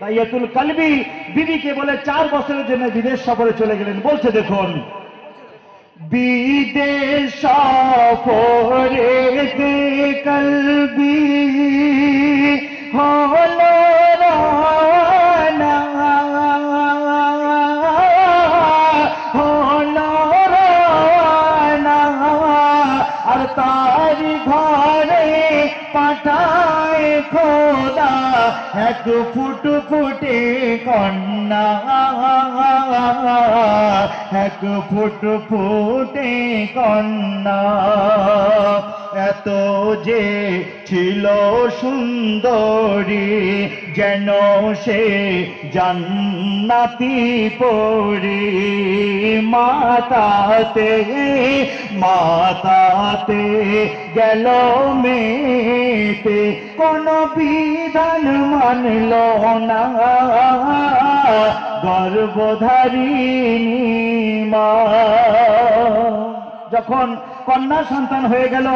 দাইয়াতুল কালবি বিবিকে বলে চার বছরের জন্য বিদেশ সফরে চলে গেলেন। বলছে, দেখুন, বিদেশ সফরে কলবি পাঠায় খোদা এক ফুট ফুটে কন্যা। এক ফুট ফুটে কন্যা। এত যে ছিল সুন্দরী, যেন সে জান্নাতি পড়ি মাতাতে মাতাতে গেল মেতে, কোন বিধান মানল না। গর্ভধারিণী মা যখন কন্যা সন্তান হয়ে গেল,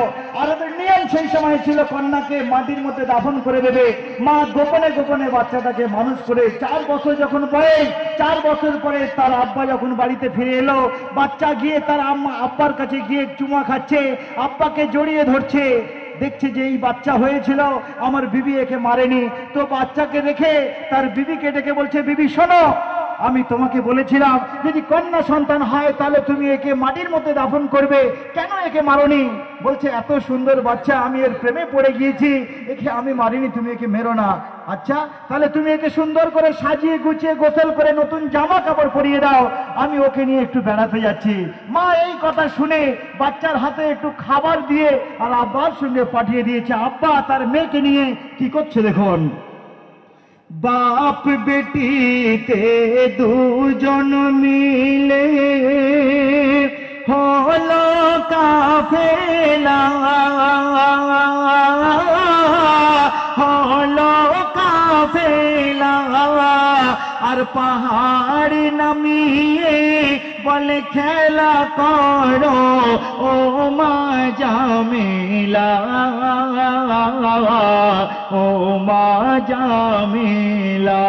আরবের নিয়ম সেই সময় ছিল কন্যাকে মাটির মধ্যে দাফন করে দেবে। মা গোপনে গোপনে বাচ্চাটাকে মানুষ করে চার বছর যখন বয়স চার বছর পরে তার আব্বা যখন বাড়িতে ফিরে এলো, বাচ্চা গিয়ে তার আম্মা আব্বার কাছে গিয়ে চুমা খাচ্ছে, আব্বাকে জড়িয়ে ধরছে। দেখছে যে এই বাচ্চা হয়েছিল, আমার বিবি একে মারেনি। তো বাচ্চাকে রেখে তার বিবিকে ডেকে বলছে, বিবি, শোনো আমি তোমাকে বলেছিলাম, যদি কন্যা সন্তান হয়, তাহলে তুমি একে মাটির মধ্যে দাফন করবে। কেন একে মারনি? বলছে, এত সুন্দর বাচ্চা, আমি এর প্রেমে পড়ে গিয়েছি। একে আমি মারিনি, তুমি একে মেরো না। আচ্ছা তাহলে তুমি একে সুন্দর করে সাজিয়ে গুছিয়ে গোসল করে নতুন জামা কাপড় পরিয়ে দাও। আমি ওকে নিয়ে একটু বেড়াতে যাচ্ছি। মা, এই কথা শুনে বাচ্চার হাতে একটু খাবার দিয়ে আর আব্বার সঙ্গে পাঠিয়ে দিয়েছে। আব্বা তার মেয়েকে নিয়ে কি করছে দেখুন। বাপ বেটিতে দুজন মিলে হল কাফেলা। আর পাহাড় নামিয়ে বলে, খেলা করো, ও মা জামিলা, ও মা জামিলা।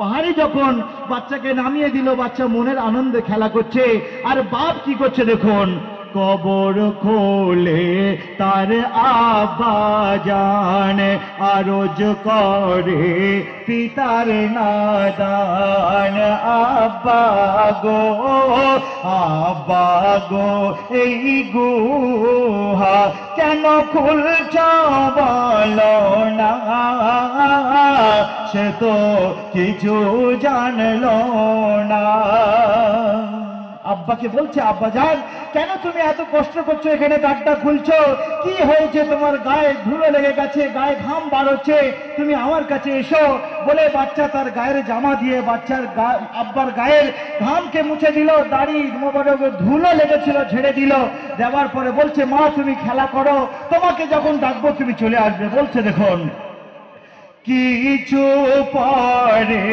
পাহাড়ে যখন বাচ্চাকে নামিয়ে দিল, বাচ্চা মনের আনন্দে খেলা করছে, আর বাপ কি করছে দেখুন কবর খোলে, তার আব্বা জান, আরজ করে পিতার নাদান। আব্বা গো আব্বা গো, এই গুহা কেন খুলছ বলো না? সে তো কিছু জানলো না। আব্বাকে বলছে, আব্বা যান, কেন তুমি এত কষ্ট করছ? এখানে গাড্ডা খুলছো। কি হয়েছে? তোমার গায়ে ধুলো লেগে গেছে, গায়ে ঘাম হচ্ছে। তুমি আমার কাছে এসো। বলে বাচ্চা তার গায়ের জামা দিয়ে বাচ্চার আব্বার গায়ের ঘামকে মুছে দিল, দাড়ি ধুলো লেগেছিল, ঝেড়ে দিল। দেওয়ার পরে বলছে, মা, তুমি খেলা করো। তোমাকে যখন ডাকবো, তুমি চলে আসবে। বলছে, দেখুন কিছু পরে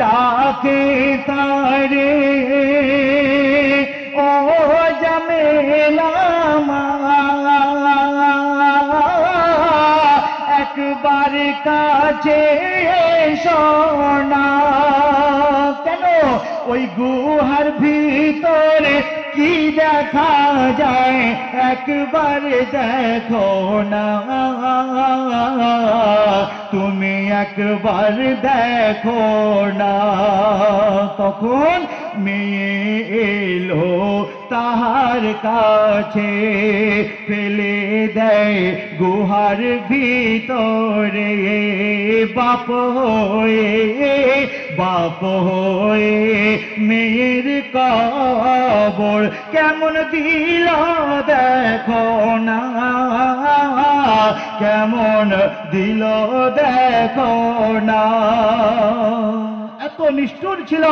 ডাকে তারে। ও জমেলামা একবার কাছে সোনা কেন? ওই গুহার ভিতরে কি দেখা যায়? একবার দেখো না। তুমি একবার দেখো না। তখন মেয়ে এলো তাহার কাছে, ফেলে দেয় গুহার ভিতরে। বাপ হয়ে বাপ হয়ে মেয়ের কবর কেমন দিল দেখো না? কেমন দিল দেখো না? নিষ্ঠুর ছিল।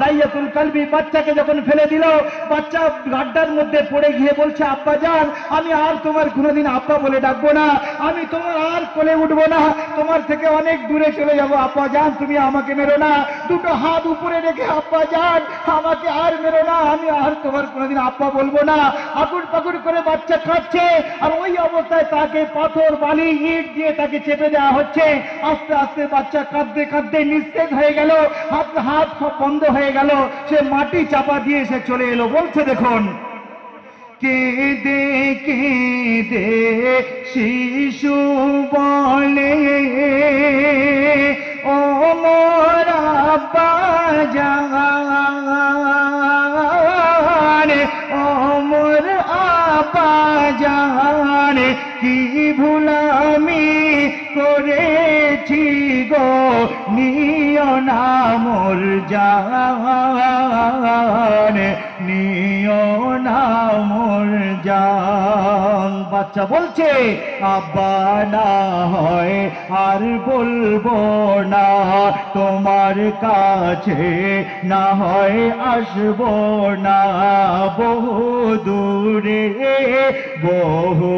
দাইয়াতুল কালবি বাচ্চাকে যখন ফেলে দিল, বাচ্চা গাড্ডার মধ্যে পড়ে গিয়ে বলছে, আব্বা যান, আমি আর তোমার কোনোদিন আব্বা বলে ডাকবো না। আমি তোমার আর কোলে উঠবো না। তোমার থেকে অনেক দূরে চলে যাব। আব্বা যান, তুমি আমাকে মেরো না। দুটো হাত উপরে রেখে, আব্বা যান, আমাকে আর মেরো না। আমি আর তোমার কোনোদিন আব্বা বলব না। আকুড় পাকুড় করে বাচ্চা খাচ্ছে আর ওই অবস্থায় তাকে পাথর, বালি, ইট দিয়ে তাকে চেপে দেওয়া হচ্ছে। আস্তে আস্তে বাচ্চা কাঁদতে কাঁদতে নিস্তেজ হয়ে গেল। হাত হাত সব বন্ধ হয়ে গেল। সে মাটি চাপা দিয়ে সে চলে এলো। বলছে, দেখুন। কেঁদে কেঁদে শিশু বলে, ও মোরা ও মোর আবাজান কি ভুল আমি করেছি গো নিয় না মোর জান নিয় না মোর জান বাচ্চা বলছে, আব্বা, না হয় আর বলব না। তোমার কাছে না হয় আসব না। বহু দূরে বহু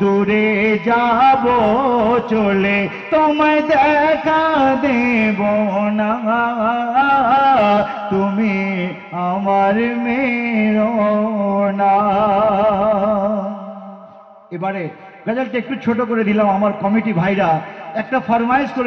দূরে যাব চলে। তোমায় দেখা দেব না। তুমি আমার মেরো এবারে রেজাল্টটা একটু ছোট করে দিলাম আমার কমিটি ভাইরা। একটা ফরমাইশ করে